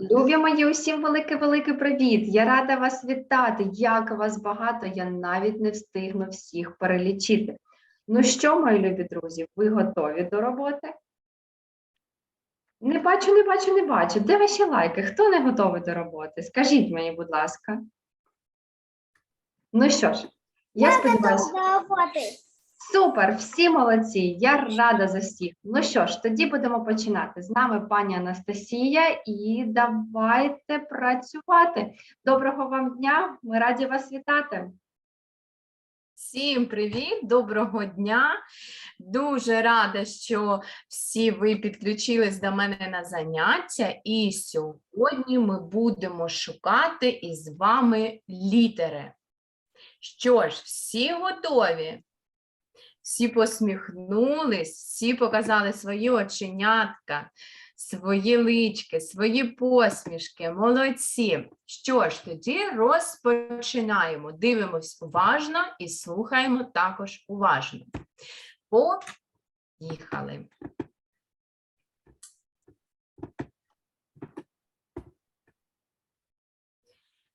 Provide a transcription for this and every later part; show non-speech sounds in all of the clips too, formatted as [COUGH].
Любі мої, усім великий-великий привіт! Я рада вас вітати. Як вас багато, я навіть не встигну всіх перелічити. Ну що, мої любі друзі, ви готові до роботи? Не бачу, не бачу, не бачу. Де ваші лайки? Хто не готовий до роботи? Скажіть мені, будь ласка. Ну що ж, я сподіваюся. Супер, всі молодці. Я рада за всіх. Ну що ж, тоді будемо починати. З нами пані Анастасія, і давайте працювати. Доброго вам дня! Ми раді вас вітати. Всім привіт, доброго дня. Дуже рада, що всі ви підключились до мене на заняття. І сьогодні ми будемо шукати із вами літери. Що ж, всі готові? Всі посміхнулись, всі показали свої оченятка, свої лички, свої посмішки. Молодці. Що ж, тоді розпочинаємо. Дивимось уважно і слухаємо також уважно. Поїхали.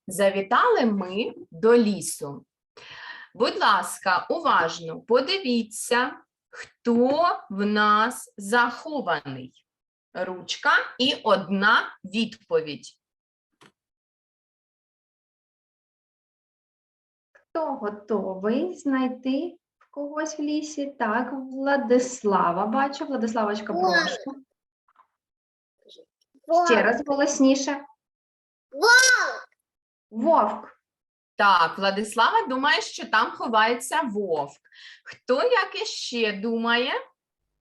Завітали ми до лісу. Будь ласка, уважно подивіться, хто в нас захований. Ручка і одна відповідь. Хто готовий знайти в когось в лісі? Так, Владислава бачу. Владиславочка, Вовк. прошу. Ще раз голосніше. Вовк. Так, Владислава думає, що там ховається вовк. Хто як іще думає?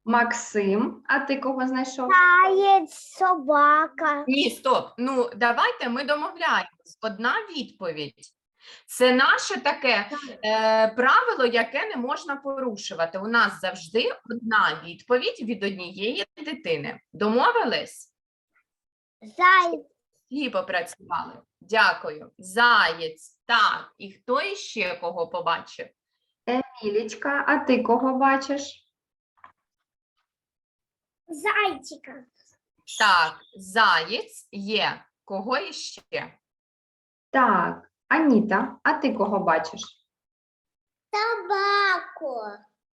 Максим, а ти кого знайшов? Заяць, собака. Ні, стоп. Ну, давайте ми домовляємось. Одна відповідь. Це наше таке е, правило, яке не можна порушувати. У нас завжди одна відповідь від однієї дитини. Домовились? Заяць, Всі попрацювали. Дякую. Заєць. Так. І хто іще кого побачив? Емілічка, а ти кого бачиш? зайчика. Так, заєць є. Кого іще? Так, Аніта, а ти кого бачиш? Собаку.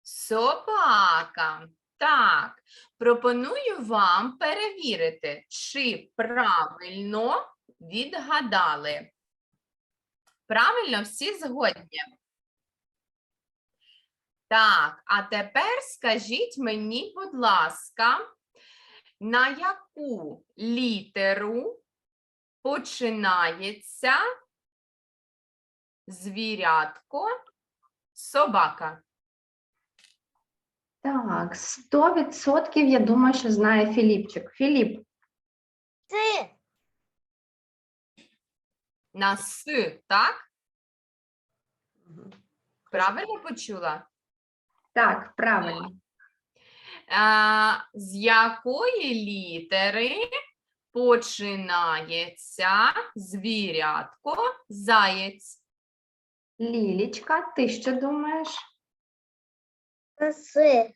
Собака. Так, пропоную вам перевірити, чи правильно відгадали. Правильно, всі згодні. Так, а тепер скажіть мені, будь ласка, на яку літеру починається звірятко собака? Так, 100% я думаю, що знає Філіпчик. Філіп, Ти. На С, так? Правильно почула? так, правильно. А, з якої літери починається звірятко заєць? Лілічка, ти що думаєш? Си.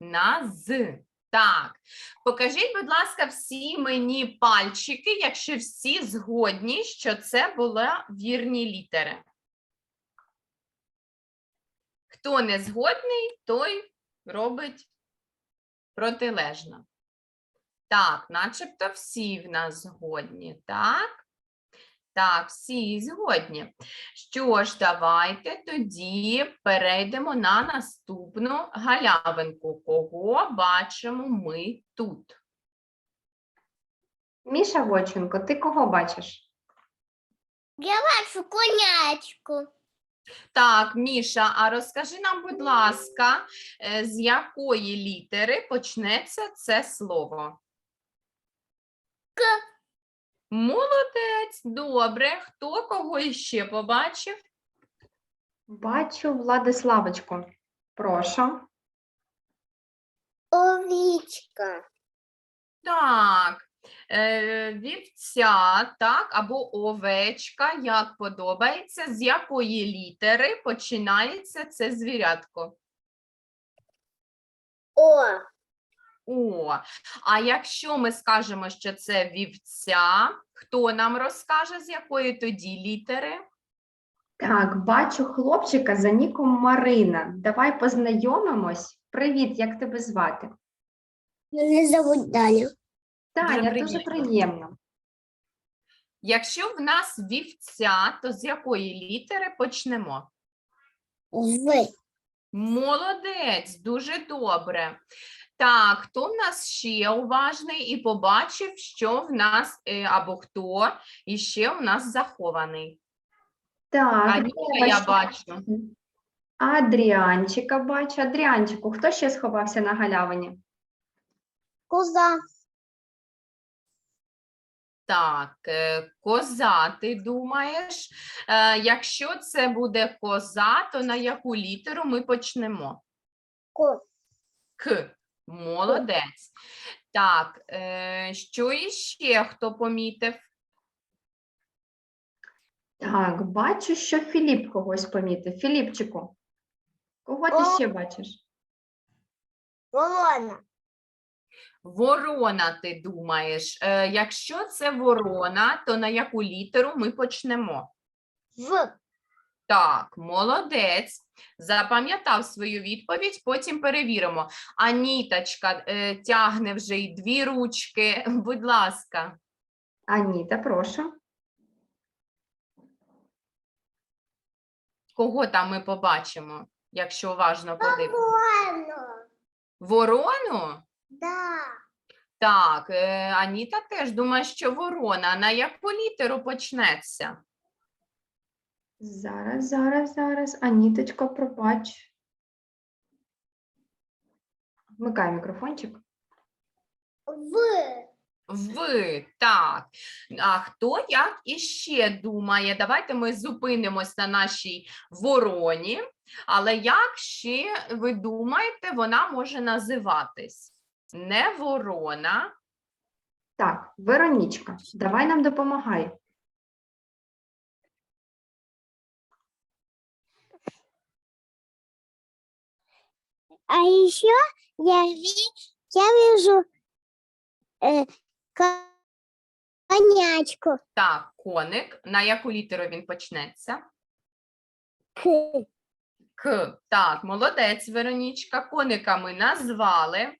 На з. Так. Покажіть, будь ласка, всі мені пальчики, якщо всі згодні, що це були вірні літери. Хто не згодний, той робить протилежно. Так, начебто всі в нас згодні, так? Так, всі згодні. Що ж, давайте тоді перейдемо на наступну галявинку. Кого бачимо ми тут? Міша Воченко, ти кого бачиш? Я бачу конячку. Так, Міша, а розкажи нам, будь ласка, е, з якої літери почнеться це слово? К. Молодець, добре. Хто кого іще побачив? Бачу Владиславочку. Прошу. Овічка. Так, е, вівця, так, або овечка, як подобається, з якої літери починається це звірятко? О. О, а якщо ми скажемо, що це вівця, хто нам розкаже, з якої тоді літери? Так, бачу хлопчика за ніком Марина. Давай познайомимось. Привіт, як тебе звати? Мене зовут Даня. Таня, Дуже дуже приємно. Якщо в нас вівця, то з якої літери почнемо? В. Молодець, дуже добре. Так, хто в нас ще уважний і побачив, що в нас е, або хто іще в нас захований? Так, Аніка, я бачу. Адріанчика бачу. Адріанчику, хто ще сховався на галявині? Коза. Так, е, коза, ти думаєш? Е, Якщо це буде коза, то на яку літеру ми почнемо? Ко. К. Молодець. Так, е, що іще хто помітив? Так, бачу, що Філіп когось помітив. Філіпчику, кого ти О. ще бачиш? Ворона. Ворона, ти думаєш. Е, Якщо це ворона, то на яку літеру ми почнемо? В. Так, молодець. Запам'ятав свою відповідь, потім перевіримо. Аніточка е, тягне вже й дві ручки. [LAUGHS] Будь ласка. Аніта, прошу. Кого там ми побачимо, якщо уважно подивимося? Ворона. Ворону? Да. Так, е, Аніта теж думає, що ворона. На яку літеру почнеться? Зараз, зараз, зараз. Аніточка, пробач. Вмикай мікрофончик. В. Ви, так. А хто як іще думає? Давайте ми зупинимось на нашій вороні. Але як ще ви думаєте, вона може називатись? Не ворона. Так, Веронічка, давай нам допомагай. А еще я, я вижу э, конячку. Так, коник. На яку літеру він почнеться? К. К. Так, молодець, Веронічка. Коника ми назвали.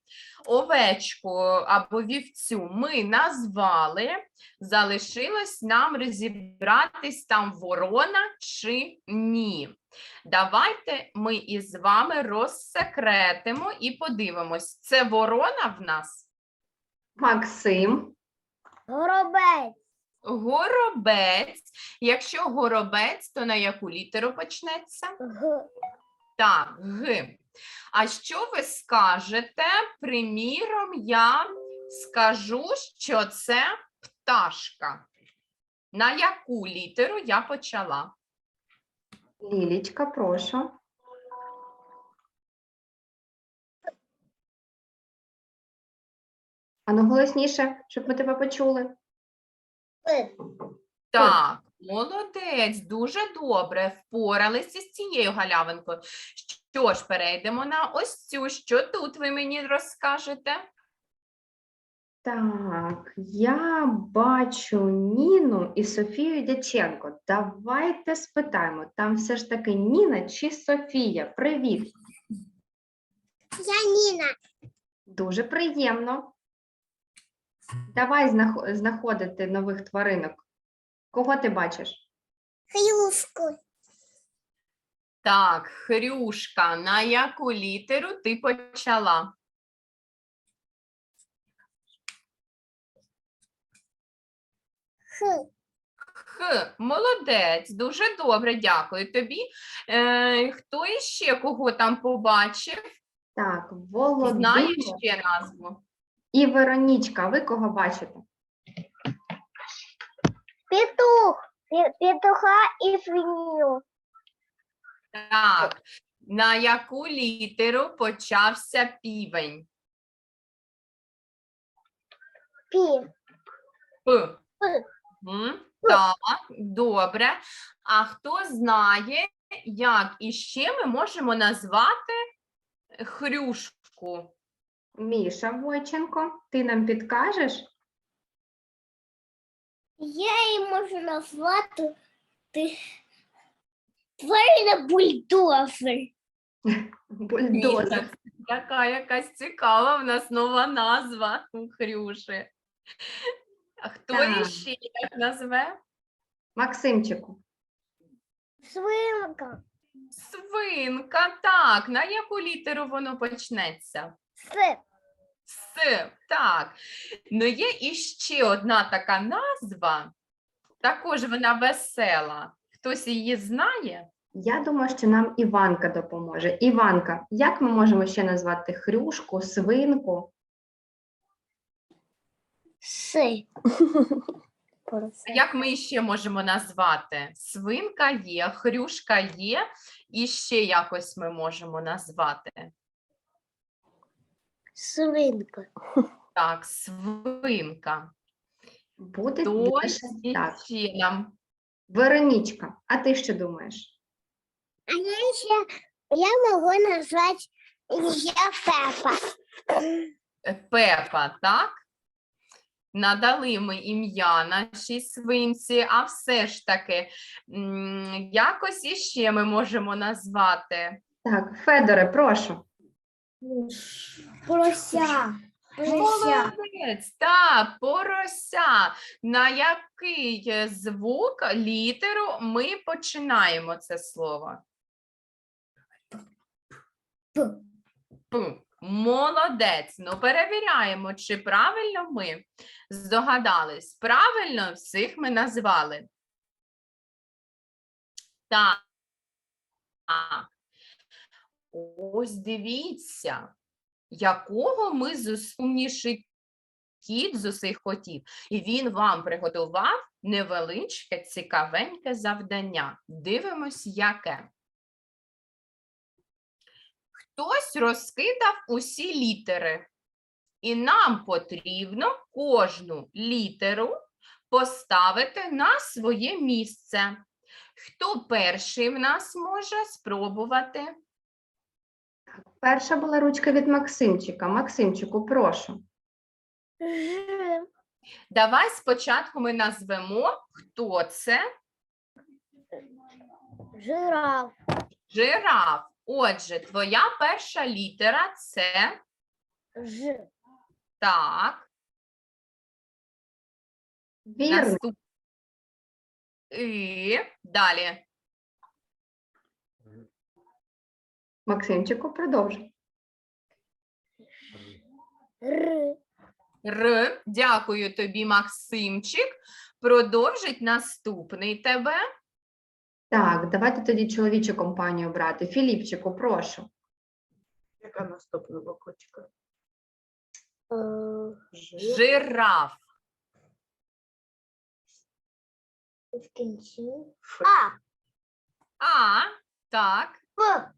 Овечку або вівцю ми назвали. Залишилось нам розібратись там ворона чи ні. Давайте ми із вами розсекретимо і подивимось, це ворона в нас? Максим, Горобець. Горобець. Якщо горобець, то на яку літеру почнеться? Г. Так, Г. А що ви скажете? Приміром, я скажу, що це пташка. На яку літеру я почала? Лілічка, прошу. Ану голосніше, щоб ми тебе почули. Так, молодець, дуже добре. Впоралися з цією галявинкою. Що ж, перейдемо на ось цю. Що тут ви мені розкажете? Так, я бачу Ніну і Софію Дяченко. Давайте спитаємо, там все ж таки Ніна чи Софія? Привіт! Я Ніна. Дуже приємно. Давай знаходити нових тваринок. Кого ти бачиш? Хрюшку. Так, Хрюшка, на яку літеру ти почала? Х. Х, молодець, дуже добре, дякую тобі. Е, хто іще кого там побачив? Так, Знає Володимир ще назву? і Веронічка. Ви кого бачите? Петух. Пе- Петуха і свинью. Так, на яку літеру почався півень? Пі. П. П. М, Так, добре. А хто знає, як іще ми можемо назвати хрюшку? Міша Войченко, ти нам підкажеш? Я її можу назвати ти... тварина бульдозер. Бульдозер. Яка якась цікава в нас нова назва у Хрюші. Хто Так. іще як назве? Максимчику. Свинка. Свинка, так. На яку літеру воно почнеться? С. С, так. Ну є іще одна така назва, також вона весела. Хтось її знає? Я думаю, що нам Іванка допоможе. Іванка, як ми можемо ще назвати хрюшку, свинку? С. А [LAUGHS] Як ми ще можемо назвати? Свинка є, хрюшка є, і ще якось ми можемо назвати. Свинка. Так, свинка. Буде більше так. ще нам. Веронічка, а ти що думаєш? А я ще я можу назвати я Пепа. Пепа, так? Надали ми ім'я нашій свинці, а все ж таки, якось іще ми можемо назвати. Так, Федоре, прошу. Порося. Молодець, так, порося. На який е, звук, літеру ми починаємо це слово? П. П. Молодець. Ну, перевіряємо, чи правильно ми здогадались. Правильно всіх ми назвали. Так. Ось дивіться, якого ми зусумніший кіт з усіх котів. І він вам приготував невеличке, цікавеньке завдання. Дивимось, яке. Хтось розкидав усі літери, і нам потрібно кожну літеру поставити на своє місце. Хто перший в нас може спробувати? Перша була ручка від Максимчика. Максимчику, прошу. Давай спочатку ми назвемо, хто це Жираф. жираф. Отже, твоя перша літера це Ж. так. Вірно. Наступ... І далі. Максимчику, продовжуй. Р. Р. Дякую тобі, Максимчик. Продовжить наступний тебе. Так, давайте тоді чоловічу компанію брати. Філіпчику, прошу. Яка наступна буквочка? Е, Жираф. В кінці. А. А. Так. П.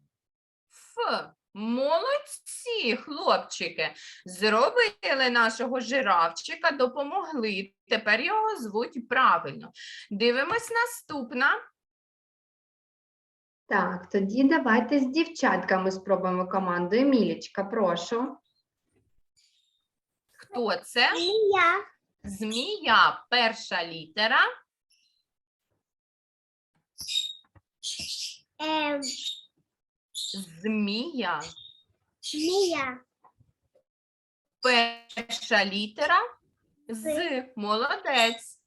Ф. Молодці, хлопчики. Зробили нашого жирафчика, допомогли. Тепер його звуть правильно. Дивимось наступна. Так, тоді давайте з дівчатками спробуємо команду. Емілічка, прошу. Хто це? Я. Змія. Перша літера. Ем. Змія. Змія. Перша літера з. Молодець.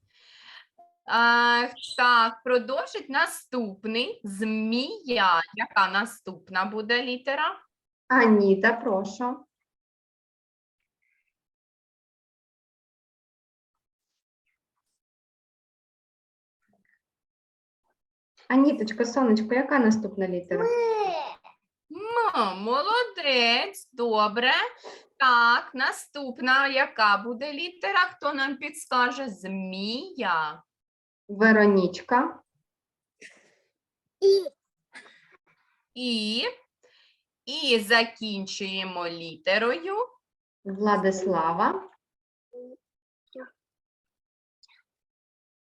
А, так, продовжить наступний. Змія. Яка наступна буде літера? Аніта, прошу. Аніточко, сонечко, яка наступна літера? М, молодець, добре. Так, наступна, яка буде літера? Хто нам підскаже? Змія. Веронічка. І. І, і закінчуємо літерою. Владислава.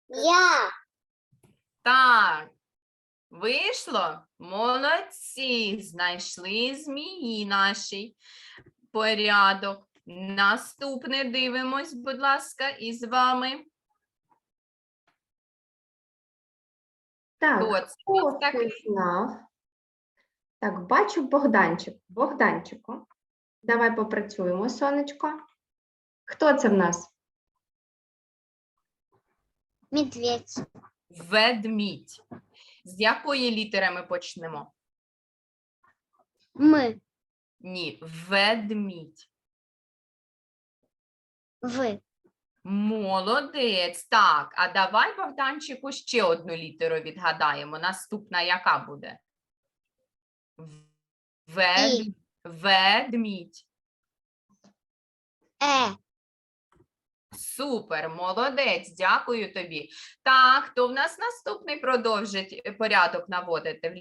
Я. Так, вийшло? Молодці, знайшли змії наші. порядок. Наступне дивимось, будь ласка, із вами. Так, Хто це хто ось це знав? Так, бачу Богданчик. Богданчику. Давай попрацюємо, сонечко. Хто це в нас? Медведь. Ведмідь. З якої літери ми почнемо? Мы. Ні, ведмідь. Вы. Молодець. Так, а давай, Богданчику, ще одну літеру відгадаємо. Наступна яка буде? Вед... І. Ведмідь. Э. Супер, молодець, дякую тобі. Так, хто в нас наступний продовжить е, порядок наводити? в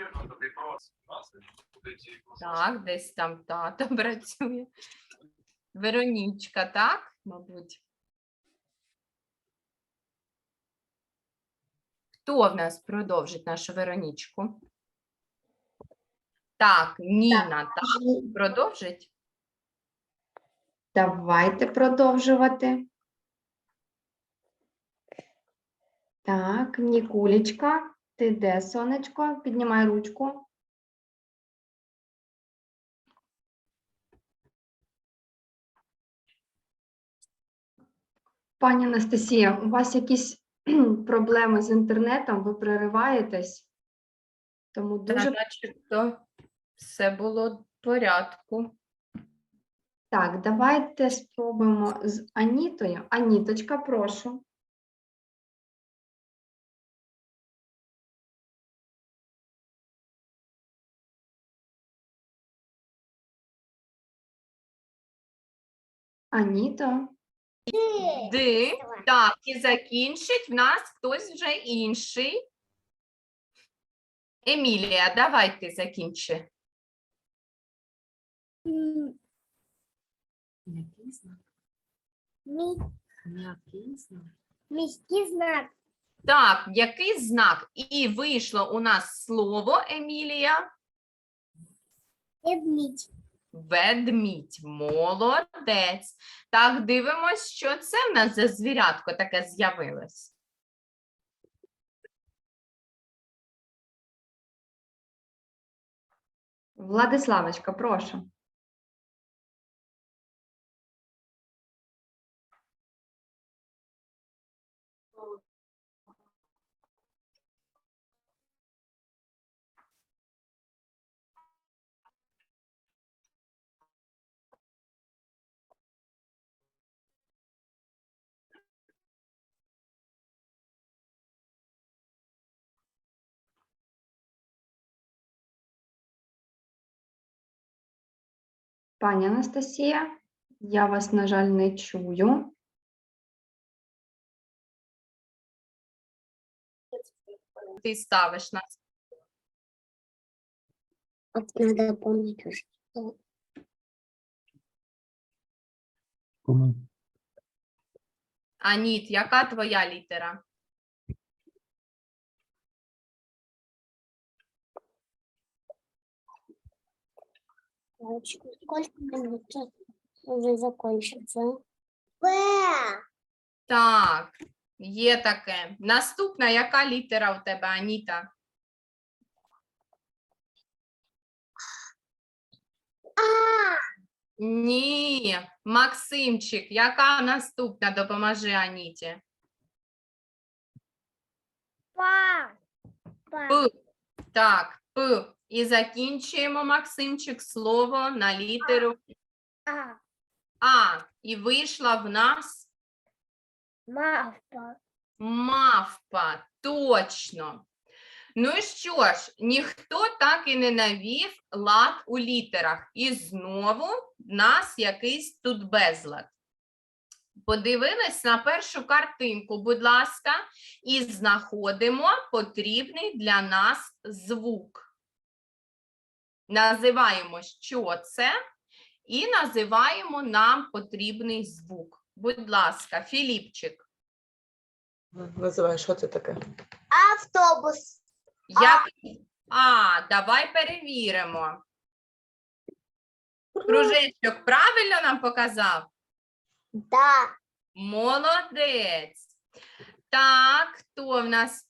лі- Данечок, прошу. Так, десь там тато [LAUGHS] працює. Веронічка, так? Мабуть. Хто в нас продовжить нашу Веронічку? Так, Ніна, так, продовжить? Давайте продовжувати. Так, Нікулечка, ти де, сонечко? Піднімай ручку. Пані Анастасія, у вас якісь [CLEARS THROAT] проблеми з інтернетом, ви прориваєтесь? Тому дуже начебто все було в порядку. так, давайте спробуємо з Анітою. Аніточка, прошу. Аніто. Ди. Так, і закінчить в нас хтось вже інший. Емілія, давай ти закінчи. Знак? знак? Міський знак. Так, який знак? І вийшло у нас слово Емілія. Ведмідь. Ведмідь. Молодець. Так, дивимось, що це в нас за звірятко таке з'явилось. Владиславочка, прошу. Пані Анастасія, я вас, на жаль, не чую. Ти ставиш нас. От надо помнить. Кому? Аніт, яка твоя літера? Мальчику, Сколько минут уже закончится? Б. Так, є таке. Наступна, яка літера у тебе, Аніта? А. Ні, Максимчик, яка наступна? Допоможи Аніті. Па. П. Так, П. І закінчуємо, Максимчик, слово на літеру А. А. І вийшла в нас Мавпа. мавпа. Точно. Ну і що ж, ніхто так і не навів лад у літерах. І знову в нас якийсь тут безлад. Подивились на першу картинку, будь ласка, і знаходимо потрібний для нас звук. Називаємо, що це, і називаємо нам потрібний звук. Будь ласка, Філіпчик. Називай, що це таке? Автобус. Як... А, давай перевіримо. Кружечок правильно нам показав? Да. Молодець. Так, хто в нас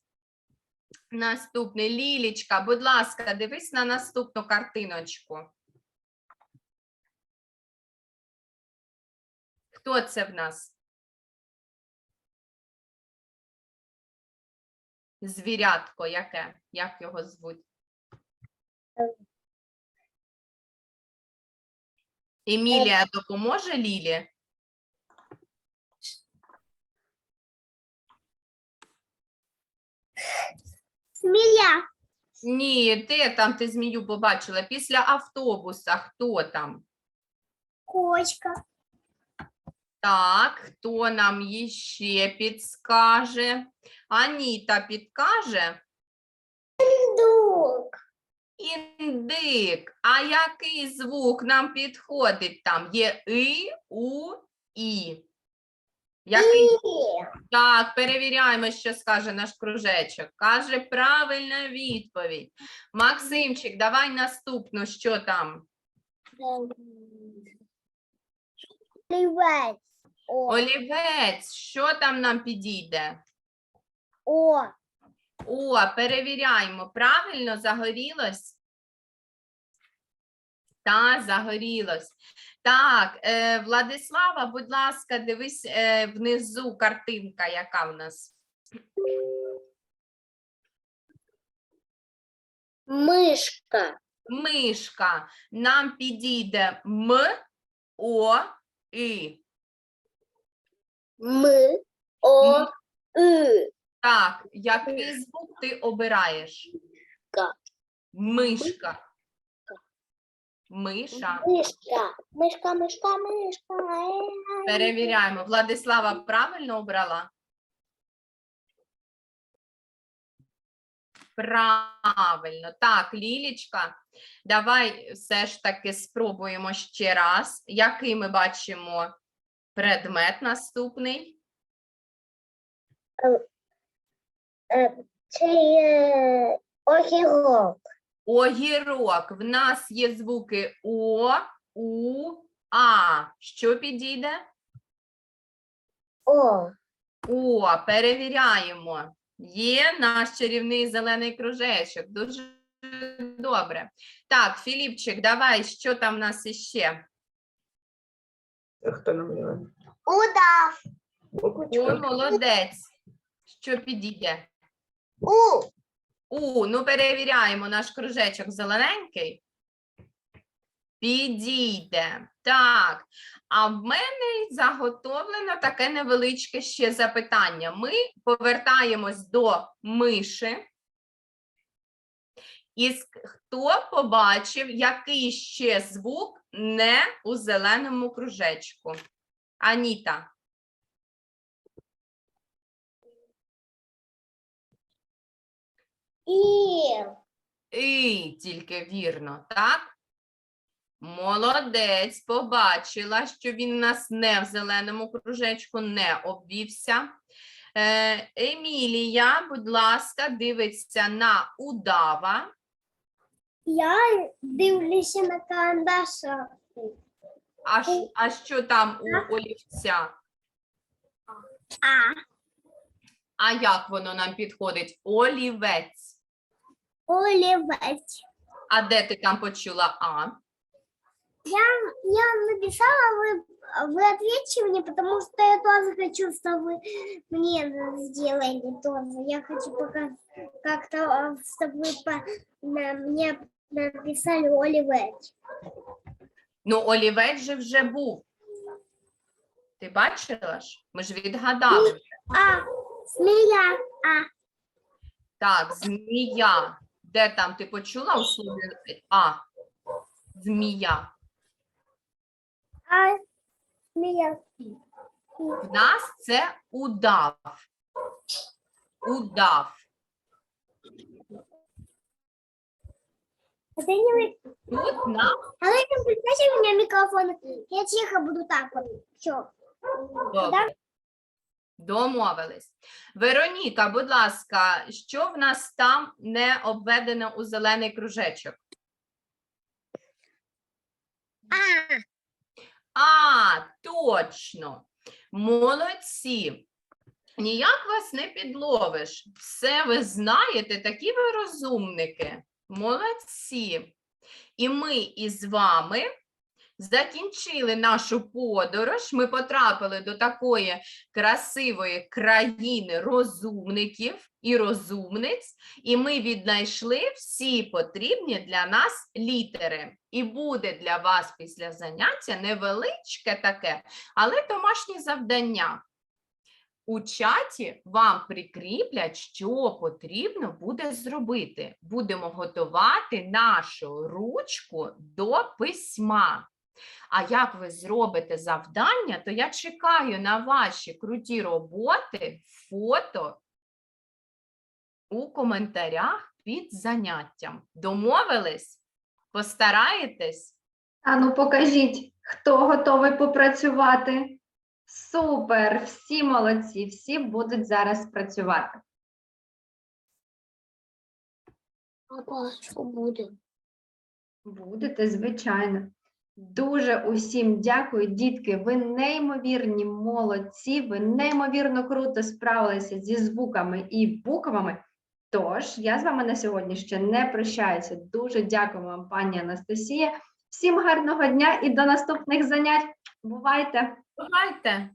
наступний? Лілічка, будь ласка, дивись на наступну картиночку. Хто це в нас? Звірятко яке? Як його звуть? Емілія допоможе Лілі? Змея. Ні, де там ти змію побачила? Після автобуса хто там? Кочка. Так, хто нам іще підскаже? Аніта підкаже? Дук. Індик. А який звук нам підходить там? Є и, у, і. Який? Так, перевіряємо, що скаже наш кружечок. Каже правильна відповідь. Максимчик, давай наступну, що там? Олівець. О. Олівець, що там нам підійде? О. О, перевіряємо, правильно загорілось? Та, загорілось. Так, е, Владислава, будь ласка, дивись е, внизу картинка, яка в нас. Мишка. Мишка. Нам підійде М, О, І. Ми. О. И. Так, який звук ти обираєш? Ка. Мишка. Миша. Мишка. Мишка, мишка, мишка. Е. Перевіряємо. Владислава правильно обрала? Правильно. Так, Лілічка, давай все ж таки спробуємо ще раз. Який ми бачимо предмет наступний? Е, Це огірок. Огірок. В нас є звуки О, У, А. Що підійде? О. О, перевіряємо. Є наш чарівний зелений кружечок. Дуже добре. Так, Філіпчик, давай, що там в нас іще? Хто намалював? Удав. О, Буквочка. молодець. Що підійде? У. У, ну перевіряємо наш кружечок зелененький. Підійде. Так. А в мене заготовлено таке невеличке ще запитання. Ми повертаємось до миші. І хто побачив, який ще звук не у зеленому кружечку? Аніта. І. І тільки вірно, так? Молодець, побачила, що він у нас не в зеленому кружечку, не обвівся. Е, Емілія, будь ласка, дивиться на удава. Я дивлюся на карандаша. А, ш- а що там у олівця? А. А як воно нам підходить? Олівець. Олівець. А де ти там почула А? Я написала, вы, вы ответьте мне, потому что я тоже хочу, чтобы вы мне сделали тоже. Я хочу показать. как-то а, чтобы по- на- мне написали Оливер. Ну, олівець же вже був. Ти бачила ж? Ми ж відгадали. вже. А, змея. Так, змія. Де там ти почула у слові А? Змія. А, змея. В нас це удав. Удав. Тут нам А вы не включайте у меня микрофон. Я тихо буду так. Все. добре. Домовились. Вероніка, будь ласка, що в нас там не обведено у зелений кружечок? А, А, точно. Молодці. Ніяк вас не підловиш. Все ви знаєте, такі ви розумники. Молодці. І ми із вами закінчили нашу подорож. Ми потрапили до такої красивої країни розумників і розумниць, і ми віднайшли всі потрібні для нас літери. І буде для вас після заняття невеличке таке, але домашнє завдання. У чаті вам прикріплять, що потрібно буде зробити. Будемо готувати нашу ручку до письма. А як ви зробите завдання, то я чекаю на ваші круті роботи, фото у коментарях під заняттям. Домовились? Постараєтесь? А ну покажіть, хто готовий попрацювати. Супер! Всі молодці, всі будуть зараз працювати. будет? Будете, звичайно. Дуже усім дякую, дітки. Ви неймовірні молодці, ви неймовірно круто справилися зі звуками і буквами. Тож, я з вами на сьогодні ще не прощаюся. Дуже дякую вам, пані Анастасія. Всім гарного дня і до наступних занять. Бувайте! Бувайте!